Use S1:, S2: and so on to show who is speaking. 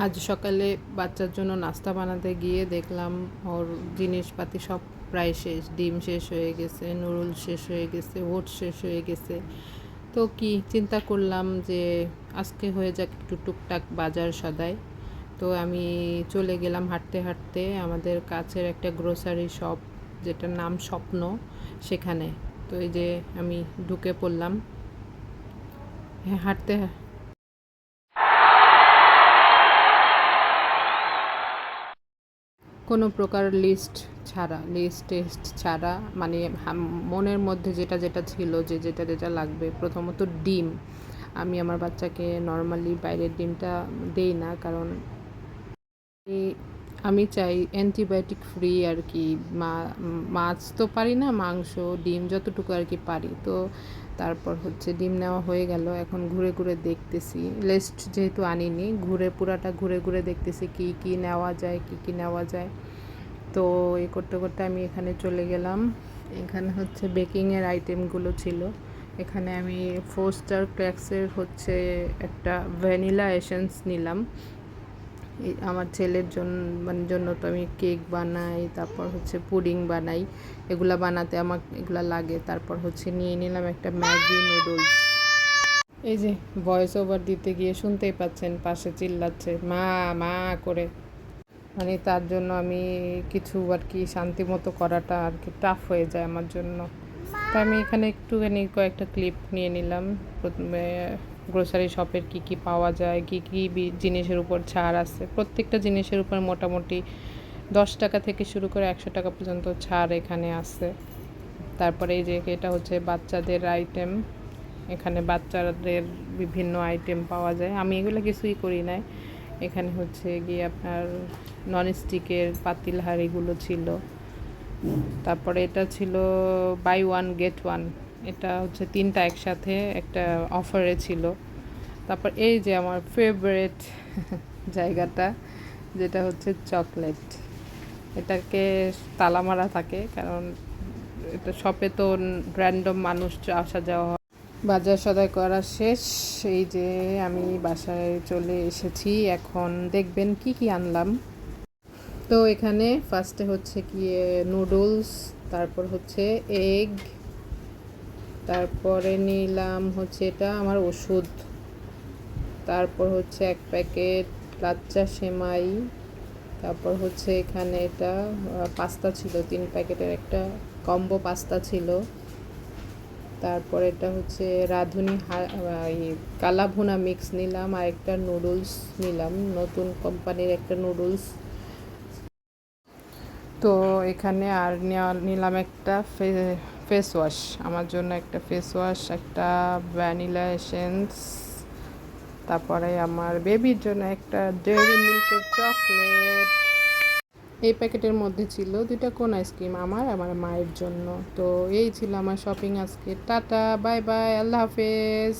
S1: আজ সকালে বাচ্চার জন্য নাস্তা বানাতে গিয়ে দেখলাম ওর জিনিসপাতি সব প্রায় শেষ। ডিম শেষ হয়ে গেছে নুডল শেষ হয়ে গেছে ওট শেষ হয়ে গেছে। তো কি চিন্তা করলাম যে আজকে হয়ে যাক একটু টুকটাক বাজার সদাই। তো আমি চলে গেলাম হাঁটতে হাঁটতে আমাদের কাছের একটা গ্রোসারি শপ যেটার নাম স্বপ্ন সেখানে। তো এই যে আমি ঢুকে পড়লাম। হ্যাঁ হাঁটতে কোনো প্রকার লিস্ট ছাড়া লিস্ট টেস্ট ছাড়া মানে মনের মধ্যে যেটা যেটা ছিল, যে যেটা যেটা লাগবে। প্রথমত ডিম। আমি আমার বাচ্চাকে নর্মালি বাইরের ডিমটা দেই না, কারণ আমি চাই অ্যান্টিবায়োটিক ফ্রি আর কি। মাছ তো পারি না, মাংস, ডিম যতটুকু আর কি পারি। তো তারপর হচ্ছে ডিম নেওয়া হয়ে গেল, এখন ঘুরে ঘুরে দেখতেছি। লিস্ট যেহেতু আনিনি, ঘুরে পুরাটা ঘুরে ঘুরে দেখতেছি কি কি নেওয়া যায়, কি কি নেওয়া যায়। তো এ করতে করতে আমি এখানে চলে গেলাম। এখানে হচ্ছে বেকিংয়ের আইটেমগুলো ছিল। এখানে আমি ফোর স্টার ক্র্যাক্সের হচ্ছে একটা ভ্যানিলা এসেন্স নিলাম। আমার ছেলের জন্য মানে জন্য তো আমি কেক বানাই, তারপর হচ্ছে পুডিং বানাই। এগুলা বানাতে আমার এগুলা লাগে। তারপর হচ্ছে নিয়ে নিলাম একটা ম্যাগি নুডলস। এই যে ভয়েস ওভার দিতে গিয়ে শুনতেই পাচ্ছেন, পাশে চিল্লাচ্ছে, মা মা করে। মানে তার জন্য আমি কিছু আর কি শান্তি মতো করাটা আর কি টাফ হয়ে যায় আমার জন্য। তো আমি এখানে একটুখানি কয়েকটা ক্লিপ নিয়ে নিলাম। প্রথমে গ্রোসারি শপের কি কি পাওয়া যায়, কি কি জিনিসের উপর ছাড় আছে। প্রত্যেকটা জিনিসের উপর মোটামুটি দশ টাকা থেকে শুরু করে একশো টাকা পর্যন্ত ছাড় এখানে আছে। তারপরে এই যে এটা হচ্ছে বাচ্চাদের আইটেম এখানে বাচ্চাদের বিভিন্ন আইটেম পাওয়া যায়। আমি এগুলো কিছুই করি নাই। এখানে হচ্ছে গিয়ে আপনার ননস্টিকের পাতিল হাঁড়িগুলো ছিল। তারপরে এটা ছিল বাই ওয়ান গেট ওয়ান এটা হচ্ছে তিনটা একসাথে একটা অফারে ছিল। তারপর এই যে আমার ফেভারেট জায়গাটা, যেটা হচ্ছে চকলেট এটাকে তালা মারা থাকে, কারণ এটা শপে তো র্যান্ডম মানুষ আসা যাওয়া হয়। বাজার সদাই করা শেষ, এই যে আমি বাসায় চলে এসেছি। এখন দেখবেন কি কি আনলাম। তো এখানে ফার্স্টে হচ্ছে গিয়ে নুডলস তারপর হচ্ছে এগ তারপরে নিলাম হচ্ছে এটা আমার ওষুধ। তারপর হচ্ছে এক প্যাকেট লাচ্চা সেমাই। তারপর হচ্ছে এখানে এটা পাস্তা ছিল তিন প্যাকেটের একটা কম্বো পাস্তা ছিল। তারপর এটা হচ্ছে রাঁধুনি ইয়ে, কালাভুনা মিক্স নিলাম আর একটা নুডলস নিলাম নতুন কোম্পানির একটা নুডলস। তো এখানে আর নিলাম একটা ফেস ওয়াশ আমার জন্য একটা ফেস ওয়াশ একটা ভ্যানিলা এসেন্স তারপরে আমার বেবির জন্য একটা ডেয়ারি মিল্কের চকলেট এই প্যাকেটের মধ্যে ছিল দুইটা কোন আইসক্রিম আমার আমার মায়ের জন্য। তো এই ছিল আমার শপিং আজকে। টাটা বাই বাই আল্লাহ হাফেজ।